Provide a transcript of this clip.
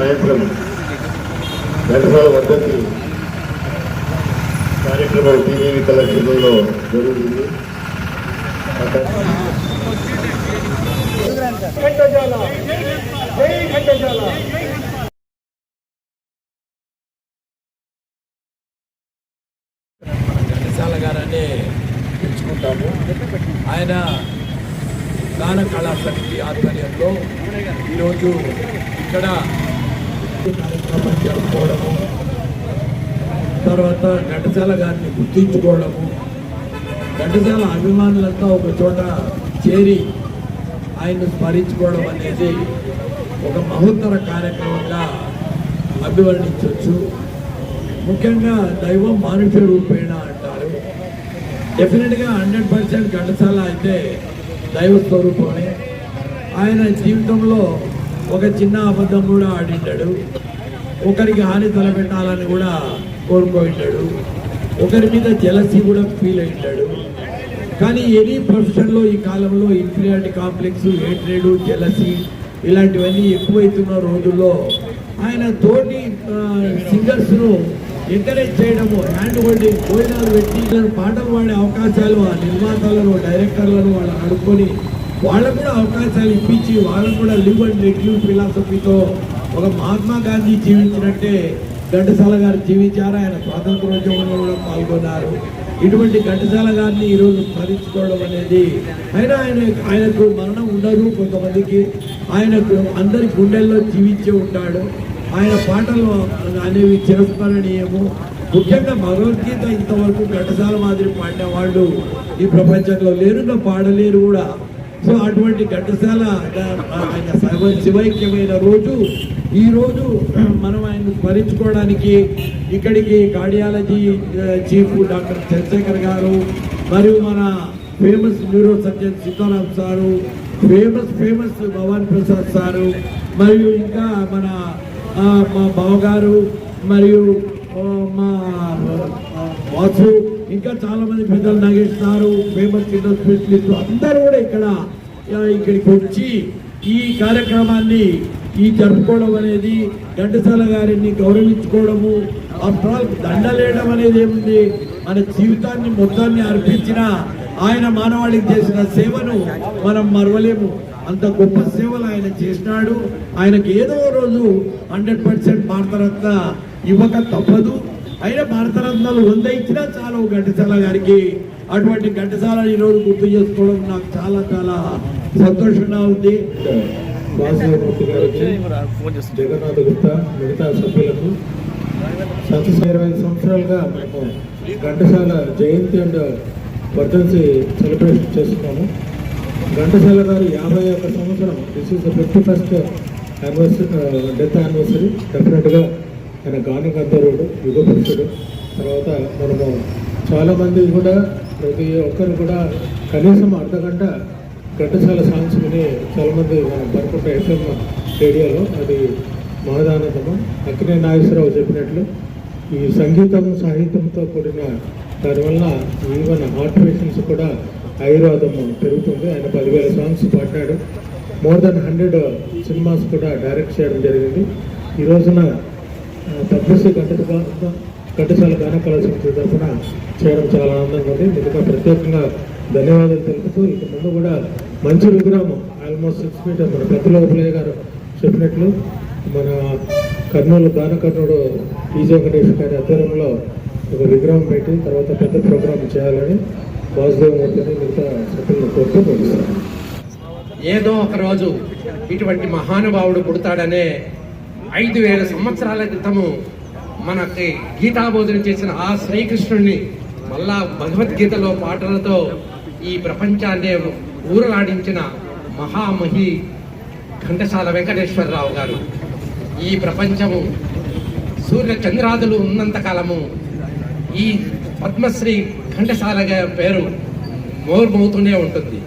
సాయంత్రం ఘటనల వర్ధంతి కార్యక్రమం టీవీ కళాశాలలో జరుగుతుంది. ఆ కార్య- ఘంటసాల గారనే పిలుచుకుంటాము. ఆయన గాన కళా సమితి ఆధ్వర్యంలో ఈరోజు ఇక్కడ కార్యక్రమం జరుపుకోవడము తర్వాత ఘంటసాల గారిని గుర్తించుకోవడము ఘంటసాల అభిమానులంతా ఒక చోట చేరి ఆయన్ను స్మరించుకోవడం అనేది ఒక మహోత్తర కార్యక్రమంగా అభివర్ణించవచ్చు. ముఖ్యంగా దైవం మానుష రూపేణ అంటారు. డెఫినెట్గా హండ్రెడ్ పర్సెంట్ ఘంటసాల అయితే దైవ స్వరూపమే. ఆయన జీవితంలో ఒక చిన్న అబద్ధం కూడా ఆడింటాడు. ఒకరికి హాని తలపెట్టాలని కూడా కోరుకోయింటాడు ఒకరి మీద జలసి కూడా ఫీల్ అయింటాడు కానీ ఎనీ ప్రొఫెషన్లో ఈ కాలంలో ఇన్ఫీరియారిటీ కాంప్లెక్స్ హేట్రేడు జలసి ఇలాంటివన్నీ ఎక్కువైతున్న రోజుల్లో ఆయన తోటి సింగర్స్ను ఎంకరేజ్ చేయడము హ్యాండ్ హోల్డింగ్ భోజనాలు పెట్టి వీళ్ళని పాటలు పాడే అవకాశాలు ఆ నిర్మాతలను డైరెక్టర్లను వాళ్ళు ఆడుకొని వాళ్ళకు కూడా అవకాశాలు ఇప్పించి వాళ్ళకు కూడా లివ్ అండ్ రెడ్యూ ఫిలాసఫీతో ఒక మహాత్మా గాంధీ జీవించినట్టే ఘంటసాల గారు జీవించారు. ఆయన స్వాతంత్రోద్యమంలో కూడా పాల్గొన్నారు. ఇటువంటి ఘంటసాల గారిని ఈరోజు స్మరించుకోవడం అనేది అయినా ఆయన ఆయనకు మరణం ఉండదు కొంతమందికి. ఆయనకు అందరి గుండెల్లో జీవించి ఉంటాడు. ఆయన పాటలు అనేవి చిరస్మరణీయము. ముఖ్యంగా భగవద్గీత ఇంతవరకు ఘంటసాల మాదిరి పాడిన వాళ్ళు ఈ ప్రపంచంలో లేరు పాడలేరు కూడా. సో అటువంటి ఘటశాల ఆయన శివ- శివైక్యమైన రోజు. ఈ రోజు మనం ఆయన స్మరించుకోవడానికి ఇక్కడికి కార్డియాలజీ చీఫ్ డాక్టర్ చంద్రశేఖర్ గారు మరియు మన famous neuro surgeon Sitaram sir famous famous Bhavan Prasad sir మరియు ఇంకా మన మా బావగారు మరియు మా వాసు ఇంకా చాలామంది పెద్దలు నాగేష్ ఫేమస్ చిన్న స్పెషలిస్ట్ అందరూ ఇక్కడ ఇక్కడికి వచ్చి ఈ కార్యక్రమాన్ని ఈ జరుపుకోవడం అనేది ఘంటసాల గారిని గౌరవించుకోవడము ఆఫ్టర్ ఆల్ దండలేయడం అనేది ఏముంది? మన జీవితాన్ని మొత్తాన్ని అర్పించిన ఆయన మానవాళికి చేసిన సేవను మనం మరవలేము. అంత గొప్ప సేవలు ఆయన చేసినాడు. ఆయనకి ఏదో రోజు హండ్రెడ్ పర్సెంట్ భారతరత్న ఇవ్వక తప్పదు. అయినా భారతరత్నాలు వంద ఇచ్చినా చాలు ఘంటసాల గారికి. అటువంటి ఘంటసాల ఈరోజు గుర్తు చేసుకోవడం నాకు చాలా చాలా సంతోషంగా ఉంది. వాసుదేవమూర్తి జగన్నాథ గుప్తా మిగతా సభ్యులకు సంతోష ఇరవై ఐదు సంవత్సరాలుగా మేము ఘంటసాల జయంతి అండ్ వర్ధన్సీ సెలబ్రేషన్ చేస్తున్నాము. ఘంటసాల గారు యాభై ఒక్క సంవత్సరం this is fifty first anniversary death anniversary డెఫినెట్గా ఆయన గాన గంధర్వుడు యుగ పురుషుడు తర్వాత మనము చాలామంది కూడా ప్రతి ఒక్కరు కూడా కనీసం అర్ధ గంట ఘంటసాల సాంగ్స్ విని చాలామంది మన బరకుంట ఎఫ్ఎం రేడియోలో అది మహదానందము. అక్కినే నాగేశ్వరరావు చెప్పినట్లు ఈ సంగీతం సాహిత్యంతో కూడిన దానివల్ల ఈవెన్ హార్ట్ పేషెంట్స్ కూడా ఆయుర్వాదము పెరుగుతుంది. ఆయన పదివేల సాంగ్స్ పాడాడు. మోర్ దెన్ హండ్రెడ్ సినిమాస్ కూడా డైరెక్ట్ చేయడం జరిగింది. ఈ రోజున తప్పసి పద్మశ్రీ గంట ఘంటసాల గాన కళా తరఫున చేయడం చాలా ఆనందంగా ఉంది. మిగతా ప్రత్యేకంగా ధన్యవాదాలు తెలుపుతూ ఇక ముందు కూడా మంచి విగ్రహం ఆల్మోస్ట్ సిక్స్ మీటర్ మన పెద్దలో ఉపలయ్య గారు చెప్పినట్లు మన కర్నూలు గాన కర్నూలు ఈజీ గారి ఆధ్వర్యంలో ఒక విగ్రహం పెట్టి తర్వాత పెద్ద ప్రోగ్రాం చేయాలని వాసుదేవమూర్తిని మిగతా సభ్యులను కోరుతూ పంపిస్తాను ఏదో ఒక రోజు ఇటువంటి మహానుభావుడు పుడతాడనే ఐదు వేల సంవత్సరాల క్రితము మనకి గీతాబోధన చేసిన ఆ శ్రీకృష్ణుడిని మళ్ళా భగవద్గీతలో పాటలతో ఈ ప్రపంచాన్ని ఊరలాడించిన మహామహి ఘంటసాల వెంకటేశ్వరరావు గారు. ఈ ప్రపంచము సూర్య చంద్రాదులు ఉన్నంత కాలము ఈ పద్మశ్రీ ఘంటసాల పేరు మోర్మవుతూనే ఉంటుంది.